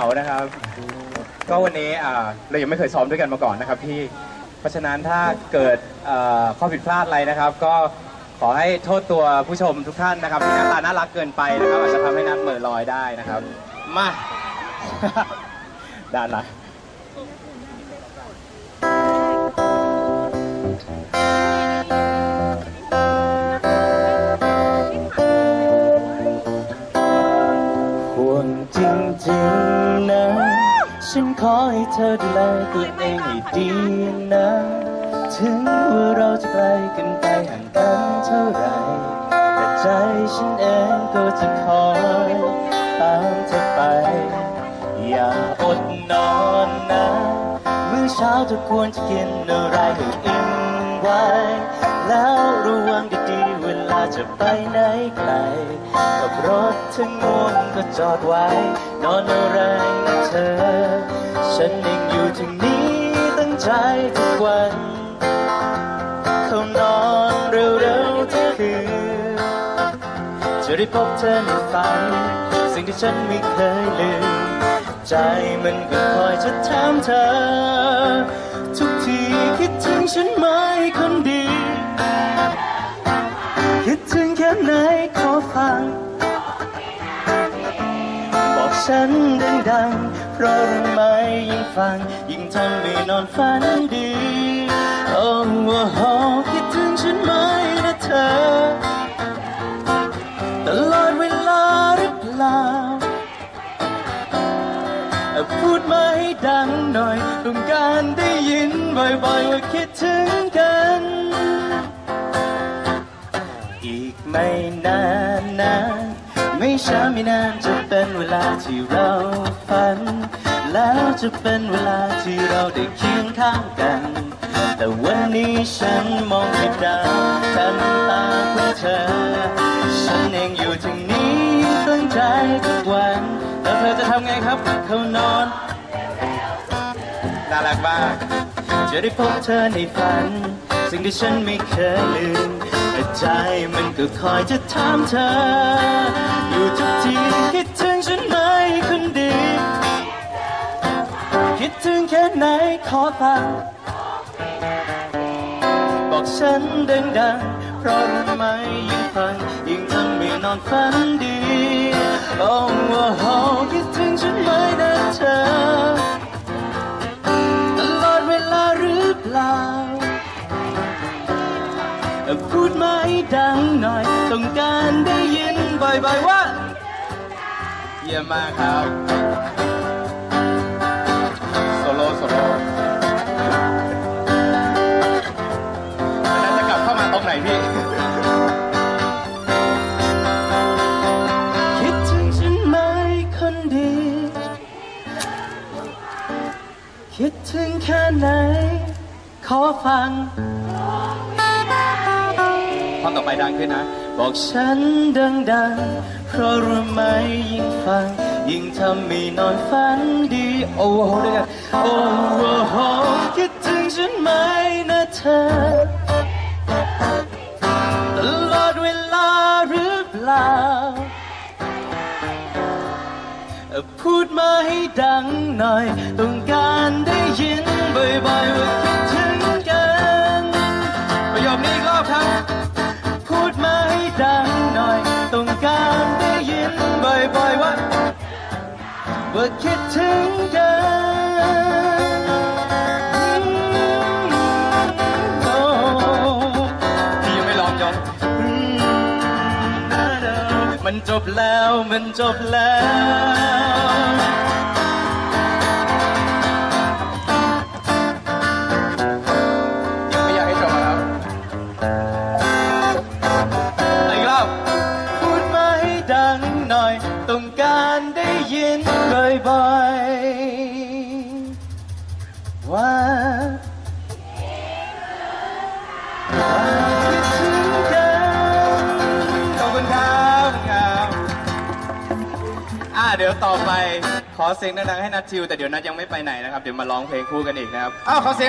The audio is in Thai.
านะครับ ก็วันนี้อ่าเรายังไม่เคยซ้อมด้วยกันมาก่อนนะครับพี่เพราะฉะนั้นถ้าเกิดเอ่อข้อผิดพลาดอะไรนะครับ ก็ขอให้โทษตัวผู้ชมทุกท่านนะครับที่หน้าตาน่ารักเกินไปนะครับอาจจะทำให้นัดเหม่อลอยได้นะครับมา ด้านหลังห่วงจริงๆ ฉันขอให้เธอดูแลตัวเองให้ดีนะ ถึงว่าเราจะไกลกันไปห่างกันเท่าไหรแต่ใจฉันเองก็จะคอยตามเธอไป อย่าอดนอนนะ มื้อเช้าเธอควรจะกินอะไรให้อิ่มไว้ แล้วระวังดีๆ เวลาจะไปไหนไกลขับรถถึงง่วงก็จอดไว้ นอนอาแรงนะเธอ ฉันเองอยู่ทางนี้ตั้งใจทุกวันเขานอนเร็วๆทุกคืนจะได้พบเธอในฝัน สิ่งที่ฉันไม่เคยลืม ใจมันก็คอยจะถามเธอ ทุกทีคิดถึงฉันไหมคนัง บอกฉันดังๆ เพราะรู้ไหมยิ่งฟัง ยิ่งทำให้นอนฝันดี โอ้โหคิดถึงฉันไหมนะเธอ ตลอดเวลาหรือเปล่า พูดมาให้ดังหน่อยต้องการได้ยินบ่อยๆว่าคิดถึงกัน อีกไม่นานนะไม่ช้าไม่นานจะเป็นเวลาที่เราฝัน แล้วจะเป็นเวลาที่เราได้เคียงข้างกัน แต่วันนี้ฉันมองไม่ได้ทันตาของเธอ ฉันเองอยู่ทางนี้ตั้งใจทุกวัน แล้วเธอจะทำไงครับเขานอนน่ารักมากจะได้พบเธอในฝัน สิ่งที่ฉันไม่เคยลืมแต่ใจมันก็คอยจะถามเธอ อยู่ทุกทีคิดถึงฉันไหมคนดี คิดถึงแค่ไหนขอฟังบอกฉันดังๆเพราะรู้ไหมยิ่งฟังยิ่งทำให้นอนฝันดีโพูดไมาให้ดังหน่อย ต้องการได้ยินบ่อยๆว่า เยี่ยมมากครับโซโล่โซโล่จะกลับเข้ามาตรงไหนพี่ คิดถึงฉันไหมคนดี คิดถึงแค่ไหน ขอฟัง ท่อนต่อไปดังขึ้นนะ บอกฉันดังๆ เพราะรู้ไหมยิ่งฟัง ยิ่งทำให้นอนฝันดี โอ้โหด้วยกันโอ้โหคิดถึงฉันไหมนะเธอ ตลอดเวลาหรือเปล่า พูดมาให้ดังหน่อยต้องการ ว่าคิดถึงกันโอ้พี่ยังไม่ลองยองมันจบแล้วมันจบแล้ว ๆว่าว่าคิดถึงกันขอบคุณครับครับอ่าเดี๋ยวต่อไปขอเสียงดังๆให้นัทชิวแต่เดี๋ยวนัทยังไม่ไปไหนนะครับ เดี๋ยวมาร้องเพลงคู่กันอีกนะครับอ้าวขอเสียง